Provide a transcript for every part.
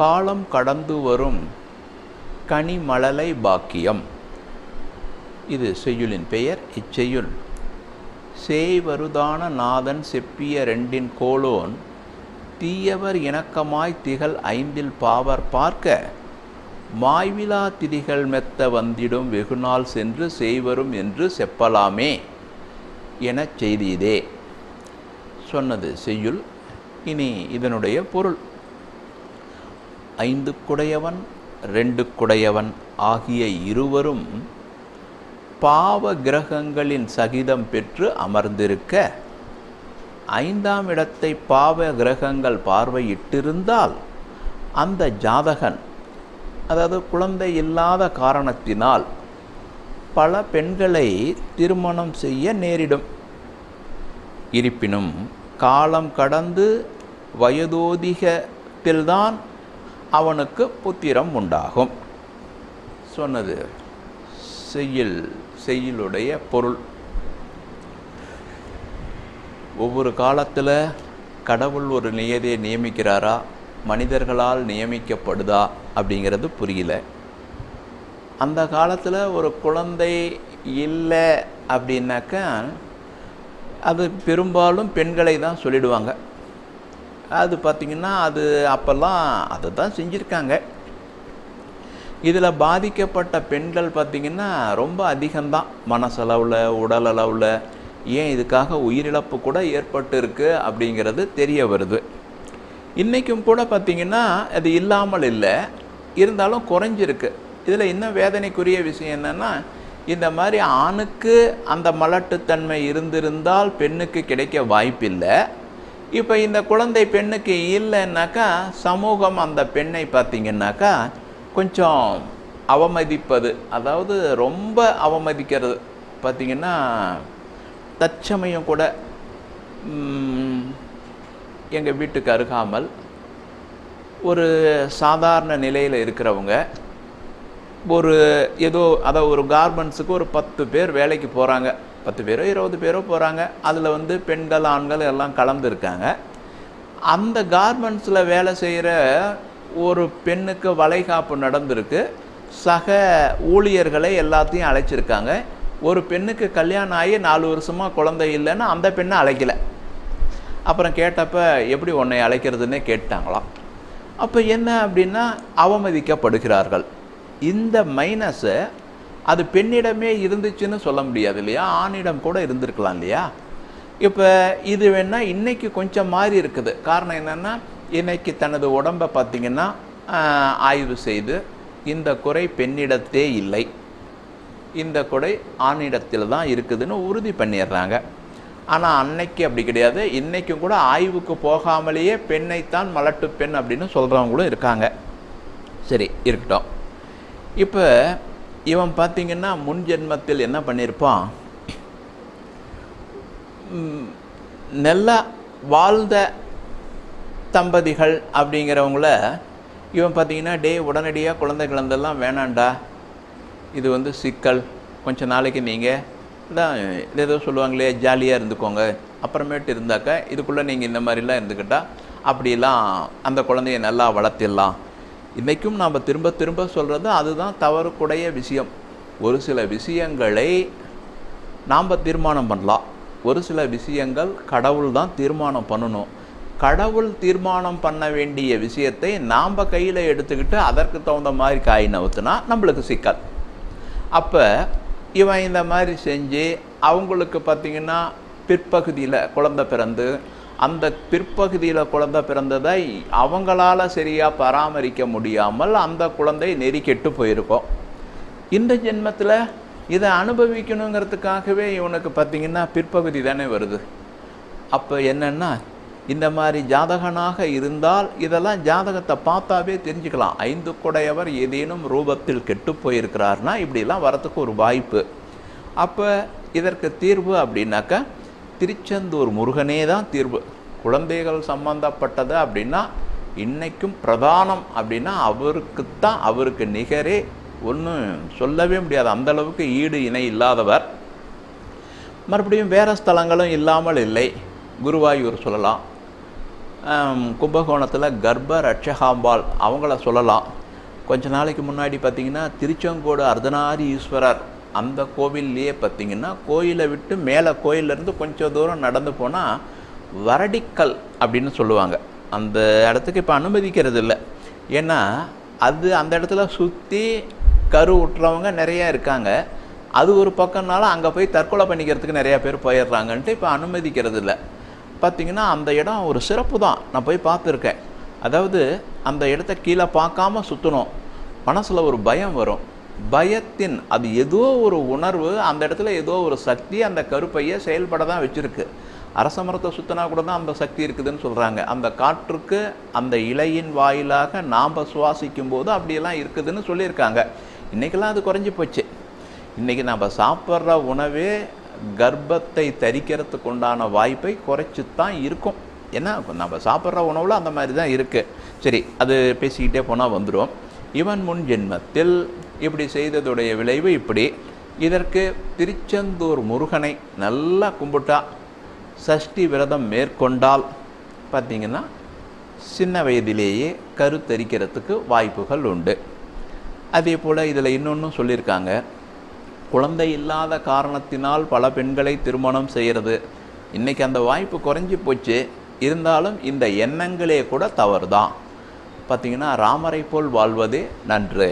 காலம் கடந்து வரும் கனிமழலை பாக்கியம். இது செய்யுளின் பெயர் இச்செய்யுள் சேய்வருதான நாதன் செப்பிய ரெண்டின் கோலோன் தீயவர் இணக்கமாய் திகழ் ஐந்தில் பாவர் பார்க்க மாய்விலா திரிகள் மெத்த வந்திடும் வெகுநாள் சென்று செய்வரும் என்று செப்பலாமே எனச் செய்தியதே சொன்னது செய்யுள். இனி இதனுடைய பொருள். ஐந்து குடையவன் ரெண்டு குடையவன் ஆகிய இருவரும் பாவ கிரகங்களின் சகிதம் பெற்று அமர்ந்திருக்க ஐந்தாம் இடத்தை பாவ கிரகங்கள் பார்வையிட்டிருந்தால் அந்த ஜாதகன் அதாவது குழந்தை இல்லாத காரணத்தினால் பல பெண்களை திருமணம் செய்ய நேரிடும். இருப்பினும் காலம் கடந்து வயதோதிகத்தில்தான் அவனுக்கு புத்திரம் உண்டாகும். சொன்னது செய்யுள் செய்யுளுடைய பொருள். ஒவ்வொரு காலத்தில் கடவுள் ஒரு நியதியை நியமிக்கிறாரா? மனிதர்களால் நியமிக்கப்படுதா? அப்படிங்கிறது புரியல. அந்த காலத்தில் ஒரு குழந்தை இல்லை அப்படின்னாக்கா அது பெரும்பாலும் பெண்களை தான் சொல்லிடுவாங்க. அது பார்த்திங்கன்னா அது அப்போல்லாம் அதை தான் செஞ்சுருக்காங்க. இதில் பாதிக்கப்பட்ட பெண்கள் பார்த்திங்கன்னா ரொம்ப அதிகம்தான். மனசளவில் உடல் அளவில் ஏன் இதுக்காக உயிரிழப்பு கூட ஏற்பட்டு இருக்கு அப்படிங்கிறது தெரிய வருது. இன்றைக்கும் கூட பார்த்திங்கன்னா அது இல்லாமல் இல்லை. இருந்தாலும் குறைஞ்சிருக்கு. இதில் இன்னும் வேதனைக்குரிய விஷயம் என்னென்னா இந்த மாதிரி ஆணுக்கு அந்த மலட்டுத்தன்மை இருந்திருந்தால் பெண்ணுக்கு கிடைக்க வாய்ப்பில்லை. இப்போ இந்த குழந்தை பெண்ணுக்கு இல்லைன்னாக்கா சமூகம் அந்த பெண்ணை பார்த்திங்கன்னாக்கா கொஞ்சம் அவமதிப்பது அதாவது ரொம்ப அவமதிக்கிறது. பார்த்திங்கன்னா தற்சமயம் கூட எங்கள் வீட்டுக்கு அருகாமல் ஒரு சாதாரண நிலையில் இருக்கிறவங்க ஒரு ஏதோ அதாவது ஒரு கார்மெண்ட்ஸுக்கு ஒரு பத்து பேர் வேலைக்கு போகிறாங்க பத்து பேரோ இருபது பேரோ போகிறாங்க அதில் வந்து பெண்கள் ஆண்கள் எல்லாம் கலந்துருக்காங்க அந்த கார்மெண்ட்ஸில் வேலை செய்கிற ஒரு பெண்ணுக்கு வளைகாப்பு நடந்திருக்கு. சக ஊழியர்களை எல்லாத்தையும் அழைச்சிருக்காங்க. ஒரு பெண்ணுக்கு கல்யாணம் ஆகி நாலு வருஷமாக குழந்தை இல்லைன்னு அந்த பெண்ணை அழைக்கலை. அப்புறம் கேட்டப்ப எப்படி உன்னை அழைக்கிறதுன்னே? கேட்டாங்களாம். அப்போ என்ன அப்படின்னா அவமதிக்கப்படுகிறார்கள். இந்த மைனஸை அது பெண்ணிடமே இருந்துச்சுன்னு சொல்ல முடியாது இல்லையா? ஆணிடம் கூட இருந்திருக்கலாம் இல்லையா? இப்போ இது வேணால் இன்றைக்கி கொஞ்சம் மாறி இருக்குது. காரணம் என்னென்னா இன்றைக்கி தனது உடம்பை பார்த்திங்கன்னா ஆய்வு செய்து இந்த குறை பெண்ணிடத்தே இல்லை. இந்த குறை ஆணிடத்தில் தான் இருக்குதுன்னு உறுதி பண்ணிடுறாங்க. ஆனால் அன்னைக்கு அப்படி கிடையாது. இன்றைக்கும் கூட ஆய்வுக்கு போகாமலேயே பெண்ணைத்தான் மலட்டு பெண் அப்படின்னு சொல்கிறவங்களும் இருக்காங்க. சரி இருக்கட்டும். இப்போ இவன் பார்த்திங்கன்னா முன் ஜென்மத்தில் என்ன பண்ணியிருப்பான் நல்லா வாழ்ந்த தம்பதிகள் அப்படிங்கிறவங்கள இவன் பார்த்திங்கன்னா டே உடனடியாக குழந்தை கிழந்தெல்லாம் வேணாண்டா இது வந்து சிக்கல். கொஞ்சம் நாளைக்கு நீங்கள் இதான் ஏதோ சொல்லுவாங்களே ஜாலியாக இருந்துக்கோங்க. அப்புறமேட்டு இருந்தாக்கா இதுக்குள்ளே நீங்கள் இந்த மாதிரிலாம் இருந்துக்கிட்டால் அப்படிலாம் அந்த குழந்தைய நல்லா வளர்த்திடலாம். இன்றைக்கும் நாம் திரும்ப திரும்ப சொல்கிறது அதுதான் தவறுக்குடைய விஷயம். ஒரு சில விஷயங்களை நாம் தீர்மானம் பண்ணலாம். ஒரு சில விஷயங்கள் கடவுள் தான் தீர்மானம் பண்ணணும். கடவுள் தீர்மானம் பண்ண வேண்டிய விஷயத்தை நாம் கையில் எடுத்துக்கிட்டு அதற்கு தகுந்த மாதிரி காய் நவுத்துனா நம்மளுக்கு சிக்கல். அப்போ இவன் இந்த மாதிரி செஞ்சு அவங்களுக்கு பார்த்திங்கன்னா பிற்பகுதியில் குழந்தை பிறந்து அந்த பிற்பகுதியில் குழந்தை பிறந்ததை அவங்களால சரியாக பராமரிக்க முடியாமல் அந்த குழந்தை நெறிக்கெட்டு போயிருக்கோம். இந்த ஜென்மத்தில் இதை அனுபவிக்கணுங்கிறதுக்காகவே இவனுக்கு பார்த்திங்கன்னா பிற்பகுதி தானே வருது. அப்போ என்னென்னா இந்த மாதிரி ஜாதகனாக இருந்தால் இதெல்லாம் ஜாதகத்தை பார்த்தாவே தெரிஞ்சுக்கலாம். ஐந்து குடையவர் ஏதேனும் ரூபத்தில் கெட்டு போயிருக்கிறார்னா இப்படிலாம் வரத்துக்கு ஒரு வாய்ப்பு. அப்போ இதற்கு தீர்வு அப்படின்னாக்கா திருச்செந்தூர் முருகனே தான் தீர்வு. குழந்தைகள் சம்பந்தப்பட்டது அப்படின்னா இன்றைக்கும் பிரதானம் அப்படின்னா அவருக்குத்தான் அவருக்கு நிகரே. ஒன்றும் சொல்லவே முடியாது. அந்த அளவுக்கு ஈடு இணை இல்லாதவர். மறுபடியும் வேறு ஸ்தலங்களும் இல்லாமல் இல்லை. குருவாயூர் சொல்லலாம். கும்பகோணத்தில் கர்ப்ப ரட்சகாம்பாள் அவங்கள சொல்லலாம். கொஞ்ச நாளைக்கு முன்னாடி பார்த்திங்கன்னா திருச்செங்கோடு அர்த்தநாரி ஈஸ்வரர் அந்த கோவில்லையே பார்த்தீங்கன்னா கோயிலை விட்டு மேலே கோயிலேருந்து கொஞ்சம் தூரம் நடந்து போனால் வரடிக்கல் அப்படின்னு சொல்லுவாங்க. அந்த இடத்துக்கு இப்போ அனுமதிக்கிறது இல்லை. ஏன்னா அது அந்த இடத்துல சுற்றி கரு விட்டுறவங்க நிறையா இருக்காங்க. அது ஒரு பக்கம்னால அங்கே போய் தற்கொலை பண்ணிக்கிறதுக்கு நிறையா பேர் போயிடுறாங்கன்ட்டு இப்போ அனுமதிக்கிறது இல்லை. பார்த்தீங்கன்னா அந்த இடம் ஒரு சிறப்பு தான். நான் போய் பார்த்துருக்கேன். அதாவது அந்த இடத்த கீழே பார்க்காம சுற்றணும் மனசில் ஒரு பயம் வரும். பயத்தின் அது ஏதோ ஒரு உணர்வு அந்த இடத்துல ஏதோ ஒரு சக்தி அந்த கருப்பையை செயல்பட தான் வச்சுருக்கு. அரச மரத்தை சுத்தினா கூட தான் அந்த சக்தி இருக்குதுன்னு சொல்கிறாங்க அந்த காற்றுக்கு அந்த இலையின் வாயிலாக நாம் சுவாசிக்கும் போது அப்படியெல்லாம் இருக்குதுன்னு சொல்லியிருக்காங்க. இன்றைக்கெல்லாம் அது குறைஞ்சி போச்சு. இன்றைக்கி நம்ம சாப்பிட்ற உணவே கர்ப்பத்தை தரிக்கிறதுக்கு உண்டான வாய்ப்பை குறைச்சி தான் இருக்கும். ஏன்னா நம்ம சாப்பிட்ற உணவில் அந்த மாதிரி தான் இருக்குது சரி அது பேசிக்கிட்டே போனால் வந்துடும் இவன் முன் ஜென்மத்தில் இப்படி செய்ததுடைய விளைவு இப்படி. இதற்கு திருச்செந்தூர் முருகனை நல்லா கும்பிட்டா. சஷ்டி விரதம் மேற்கொண்டால் பார்த்தீங்கன்னா சின்ன வயதிலேயே கருத்தரிக்கிறதுக்கு வாய்ப்புகள் உண்டு. அதே போல் இதில் இன்னொன்றும் சொல்லியிருக்காங்க. குழந்தை இல்லாத காரணத்தினால் பல பெண்களை திருமணம் செய்கிறது. இன்றைக்கி அந்த வாய்ப்பு குறைஞ்சி போச்சு. இருந்தாலும் இந்த எண்ணங்களே கூட தவறு தான் பார்த்தீங்கன்னா ராமரை போல் வாழ்வதே நன்று.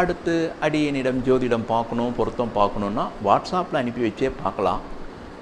அடுத்து அடியனிடம் ஜோதிடம் பார்க்கணும் பொருத்தம் பார்க்கணுன்னா வாட்ஸ்அப்பில் அனுப்பி வச்சே பார்க்கலாம்.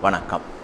வணக்கம்.